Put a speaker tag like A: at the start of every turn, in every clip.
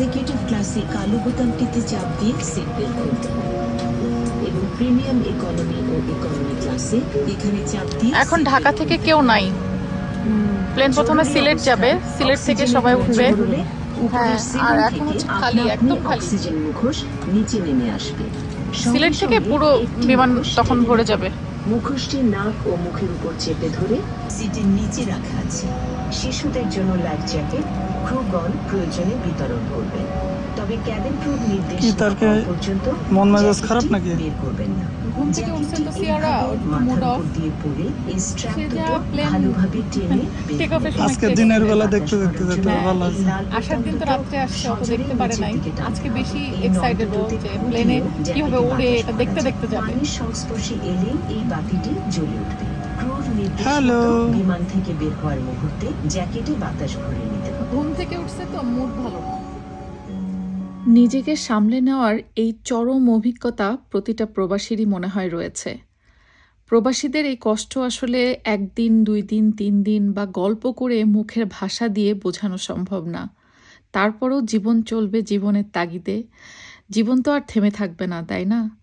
A: Executive ক্লাসে কালো বোতামটিতে চাপ দিয়ে সিট বের করতে হবে। এবং প্রিমিয়াম ইকোনমি ও ইকোনমি ক্লাসে এখানে চাপ দিয়ে
B: এখন ঢাকা থেকে কেউ নাই। প্লেন প্রথমে সিলেট যাবে। সিলেট থেকে সবাই উঠবে। হ্যাঁ, আর এখন হচ্ছে খালি, একদম খালি।
A: অক্সিজেন মুখোশ নিচে নেমে আসবে।
B: সিলেট থেকে পুরো
A: একটি
B: বিমান তখন ভরে যাবে।
A: মুখোশটি নাক ও মুখের উপর চেপে ধরে সিটের নিচে রাখা আছে। শিশুদের জন্য লাইফ জ্যাকেট ক্রুগন প্রয়োজনে বিতরণ করবেন তবে ক্যাবিন ক্রু নির্দেশ
C: কি তার
A: পর্যন্ত
C: মন মেজাজ খারাপ নাকি?
A: বের করবেন না।
B: ঘুম থেকে উঠছেন তো সিয়ারা,
A: এইভাবে
B: একটু
A: মাথার
B: mood
A: উপর
B: off।
A: দিয়ে পরে এই স্ট্র্যাপ দুটো ভালোভাবে টেনে বের
B: take off এর
A: করবেন।
B: সময়
C: আজকে দিনের বেলা দেখতে দেখতে
B: হ্যাঁ,
C: ভালো লাগছে
B: আসার দিন তো রাত্রে আসছে অত দেখতে পারে নাই। আজকে বেশি এক্সাইটেড যে প্লেনে কীভাবে উড়ে এটা দেখতে দেখতে যাবে।
A: সংস্পর্শে এলে এই বাতিটি জ্বলে উঠবে। ক্রুর নির্দেশ বিমান থেকে বের হওয়ার মুহূর্তে জ্যাকেটে বাতাস ভরে নিতে হবে
B: ঘুম থেকে উঠছে তো মুড ভালো না। নিজেকে সামলে নেওয়ার এই চরম অভিজ্ঞতা প্রতিটা প্রবাসীরই মনে হয় রয়েছে। প্রবাসীদের এই কষ্ট আসলে একদিন, দুই দিন, তিন দিন বা গল্প করে মুখের ভাষা দিয়ে বোঝানো সম্ভব না। তারপরও জীবন চলবে জীবনের তাগিদে। জীবন তো আর থেমে থাকবে না, তাই না?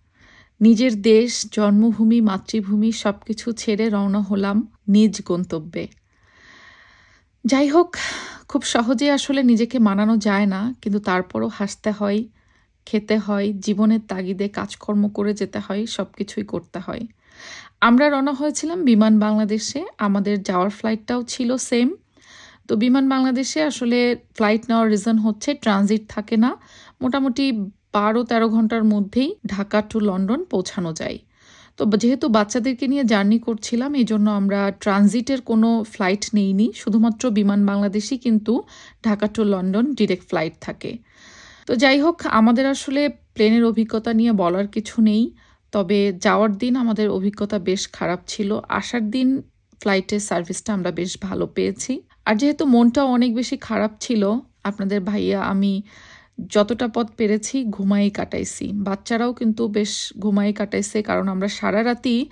B: নিজের দেশ, জন্মভূমি, মাতৃভূমি সব কিছু ছেড়ে রওনা হলাম নিজ গন্তব্যে। যাই হোক খুব সহজে আসলে নিজেকে মানানো যায় না, কিন্তু তারপরও হাসতে হয়, খেতে হয়, জীবনের তাগিদে কাজকর্ম করে যেতে হয় সব কিছুই করতে হয়। আমরা রওনা হয়েছিলাম বিমান বাংলাদেশে, আমাদের যাওয়ার ফ্লাইটটাও ছিল সেম তো বিমান বাংলাদেশে আসলে ফ্লাইট নেওয়ার রিজন হচ্ছে ট্রানজিট থাকে না, মোটামুটি বারো তেরো ঘণ্টার মধ্যেই ঢাকা টু লন্ডন পৌঁছানো যায়। তো যেহেতু বাচ্চাদেরকে নিয়ে জার্নি করছিলাম এই জন্য আমরা ট্রানজিটের কোনো ফ্লাইট নেইনি। শুধুমাত্র বিমান বাংলাদেশই কিন্তু Dhaka to London direct flight থাকে। তো যাই হোক, আমাদের আসলে প্লেনের অভিজ্ঞতা নিয়ে বলার কিছু নেই। তবে যাওয়ার দিন আমাদের অভিজ্ঞতা বেশ খারাপ ছিল। আসার দিন ফ্লাইটের সার্ভিসটা আমরা বেশ ভালো পেয়েছি। আর যেহেতু মনটাও অনেক বেশি খারাপ ছিল, আপনাদের ভাইয়া, আমি যতটা পথ পেরেছি ঘুমাই কাটাইছি। বাচ্চারাও কিন্তু বেশ ঘুমাই কাটাইছে কারণ আমরা সারা রাতি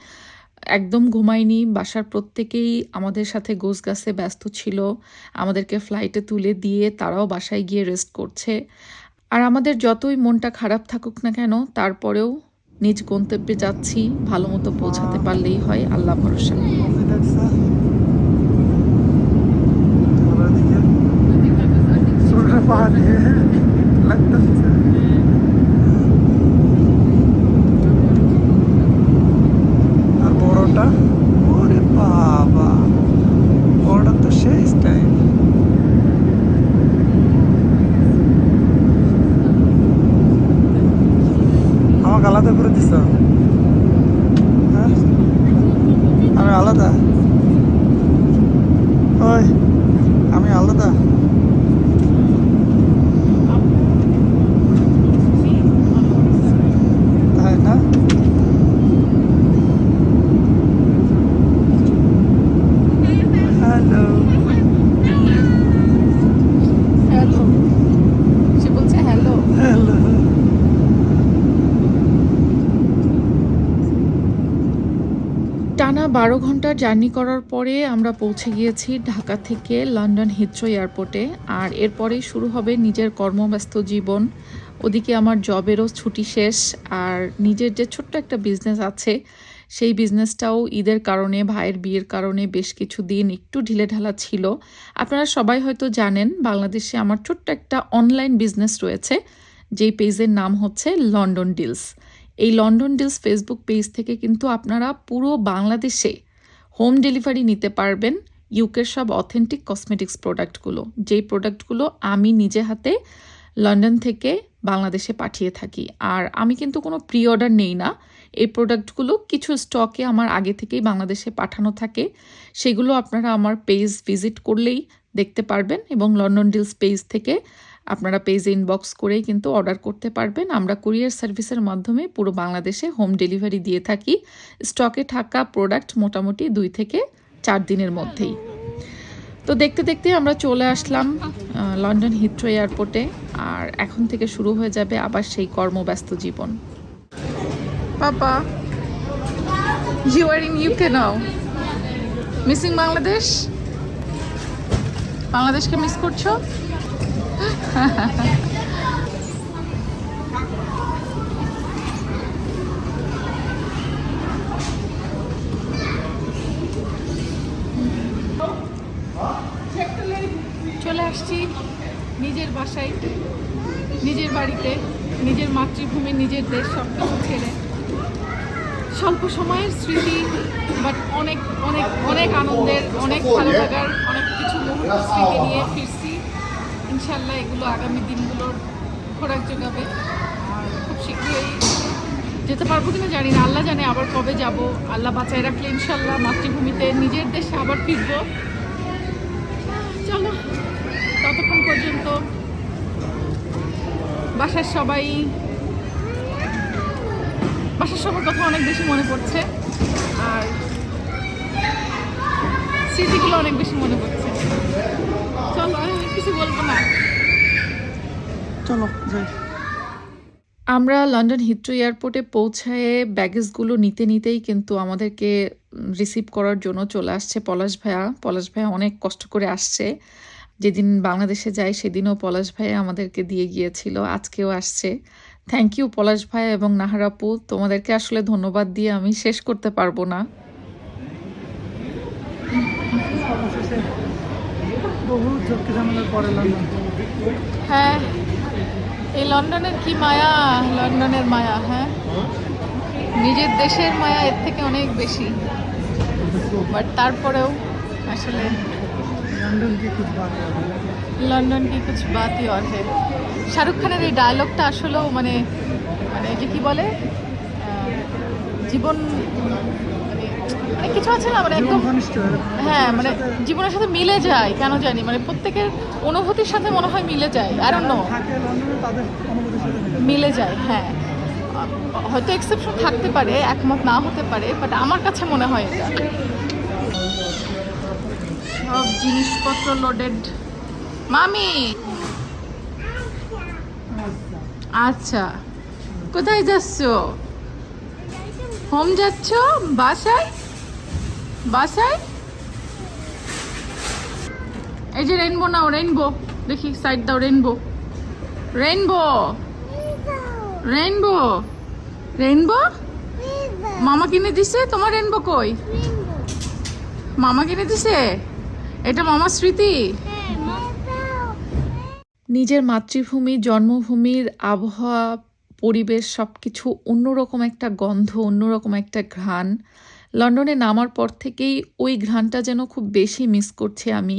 B: একদম ঘুমাইনি। বাসার প্রত্যেকেই আমাদের সাথে গোছ গাছে ব্যস্ত ছিল। আমাদেরকে ফ্লাইটে তুলে দিয়ে তারাও বাসায় গিয়ে রেস্ট করছে। আর আমাদের যতই মনটা খারাপ থাকুক না কেন, তারপরেও নিজ গন্তব্যে যাচ্ছি। ভালো মতো পৌঁছাতে পারলেই হয়। আল্লাহ ভরসা। proteção. বারো ঘণ্টা জার্নি করার পরে আমরা পৌঁছে গিয়েছি ঢাকা থেকে লন্ডন হিথ্রো এয়ারপোর্টে। আর এরপরেই শুরু হবে নিজের কর্মব্যস্ত জীবন। ওদিকে আমার জবেরও ছুটি শেষ। আর নিজের যে ছোট্ট একটা বিজনেস আছে, সেই বিজনেসটাও ঈদের কারণে, ভাইয়ের বিয়ের কারণে বেশ কিছু দিন একটু ঢিলেঢালা ছিল। আপনারা সবাই হয়তো জানেন, বাংলাদেশে আমার ছোট্ট একটা অনলাইন বিজনেস রয়েছে, যেই পেজের নাম হচ্ছে লন্ডন ডিলস এই লন্ডন ডিলস ফেসবুক পেজ থেকে কিন্তু আপনারা পুরো বাংলাদেশে হোম ডেলিভারি নিতে পারবেন ইউকের সব অথেন্টিক কসমেটিক্স প্রোডাক্টগুলো যেই প্রোডাক্টগুলো আমি নিজে হাতে লন্ডন থেকে বাংলাদেশে পাঠিয়ে থাকি। আর আমি কিন্তু কোনো প্রি অর্ডার নেই না। এই প্রোডাক্টগুলো কিছু স্টকে আমার আগে থেকেই বাংলাদেশে পাঠানো থাকে। সেগুলো আপনারা আমার পেজ ভিজিট করলেই দেখতে পারবেন এবং লন্ডন ডিলস পেজ থেকে আপনারা পেজে ইনবক্স করেই কিন্তু অর্ডার করতে পারবেন। আমরা কুরিয়ার সার্ভিসের মাধ্যমে পুরো বাংলাদেশে হোম ডেলিভারি দিয়ে থাকি। স্টকে থাকা প্রোডাক্ট মোটামুটি দুই থেকে চার দিনের মধ্যেই। তো দেখতে দেখতে আমরা চলে আসলাম লন্ডন হিথ্রো এয়ারপোর্টে আর এখন থেকে শুরু হয়ে যাবে আবার সেই কর্মব্যস্ত জীবন। Papa you are in UK now missing Bangladesh বাংলাদেশকে মিস করছ? চলে আসছি নিজের বাসায়, নিজের বাড়িতে, নিজের মাতৃভূমি, নিজের দেশ সব কিছু ছেড়ে। স্বল্প সময়ের স্মৃতি বাট অনেক অনেক অনেক আনন্দের, অনেক ভালো লাগার, অনেক কিছু মুহূর্ত স্মৃতি নিয়ে ফিরছি। ইনশাল্লাহ এগুলো আগামী দিনগুলোর খোরাক যোগাবে। আর খুব শীঘ্রই যেতে পারব কিনা জানি না। আল্লাহ জানে আবার কবে যাব। আল্লাহ বাঁচায় রাখলে ইনশাল্লাহ মাতৃভূমিতে নিজের দেশে আবার ফিরবো। চলো, ততক্ষণ পর্যন্ত বাসার সবাই, বাসার সবার কথা অনেক বেশি মনে পড়ছে। আর স্মৃতিগুলো অনেক বেশি মনে পড়ছে। চলো কিছু বলব না।
C: চলো যাই।
B: আমরা লন্ডন হিথ্রো এয়ারপোর্টে পৌঁছায়ে ব্যাগেজগুলো নিতে নিতেই কিন্তু আমাদেরকে রিসিভ করার জন্য চলে আসছে পলাশ ভাইয়া পলাশ ভাইয়া অনেক কষ্ট করে আসছে। যেদিন বাংলাদেশে যাই সেদিনও পলাশ ভাইয়া আমাদেরকে দিয়ে গিয়েছিল আজকেও আসছে। থ্যাংক ইউ পলাশ ভাইয়া এবং নাহারাপু তোমাদেরকে আসলে ধন্যবাদ দিয়ে আমি শেষ করতে পারব না। হ্যাঁ এই লন্ডনের কি মায়া? লন্ডনের মায়া হ্যাঁ? নিজের দেশের মায়া এর থেকে অনেক বেশি। বাট তারপরেও আসলে
C: লন্ডন কি
B: কিছু বাতি অর্হে শাহরুখ খানের এই ডায়লগটা আসলেও মানে মানে যে কি বলে? জীবন মানে কিছু আছে না মানে একদম হ্যাঁ মানে জীবনের সাথে মিলে যায় কেন জানি? মানে প্রত্যেকের অনুভূতির সাথে মনে হয় মিলে যায় আর অন্য
C: মিলে।
B: মিলে যায় হ্যাঁ। হয়তো এক্সেপশন থাকতে পারে একমত না হতে পারে বাট আমার কাছে মনে হয় এটা। সব জিনিসপত্র লোডেড মামি! আচ্ছা। কোথায় যাচ্ছ? হোম যাচ্ছ? বাসায়? বাসায়? এই যে রেনবো নাও রেনবো দেখি সাইড দাও রেনবো রেনবো রেনবো রেনবো মামা কিনে দিছে? তোমার রেনবো কই? মামা কিনে দিছে? এটা মামার স্মৃতি? নিজের মাতৃভূমি জন্মভূমির আবহাওয়া পরিবেশ সব কিছু অন্যরকম একটা গন্ধ, অন্যরকম একটা ঘ্রাণ। লন্ডনে নামার পর থেকেই ওই ঘ্রাণটা যেন খুব বেশি মিস করছি আমি।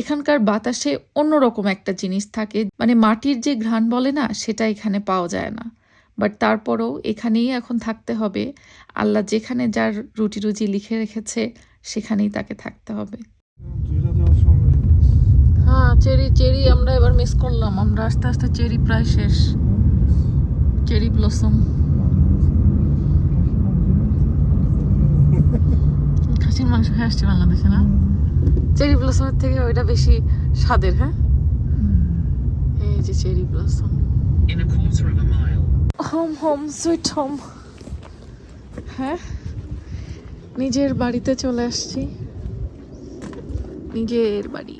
B: এখানকার বাতাসে অন্যরকম একটা জিনিস থাকে মানে মাটির যে ঘ্রাণ বলে না, সেটা এখানে পাওয়া যায় না। বাট তারপরও এখানেই এখন থাকতে হবে। আল্লাহ যেখানে যার রুটি রুজি লিখে রেখেছে, সেখানেই তাকে থাকতে হবে। হ্যাঁ চেরি চেরি আমরা এবার মিস করলাম। আমরা আস্তে আস্তে চেরি প্রায় শেষ। চেরি ব্লসম খাসির মাংস খেয়ে আসছি বাংলাদেশে না? চেরি ব্লসমের থেকে ওইটা বেশি স্বাদের হ্যাঁ? এই যে cherry blossom home home sweet home হ্যাঁ? নিজের বাড়িতে চলে আসছি। নিজের বাড়ি।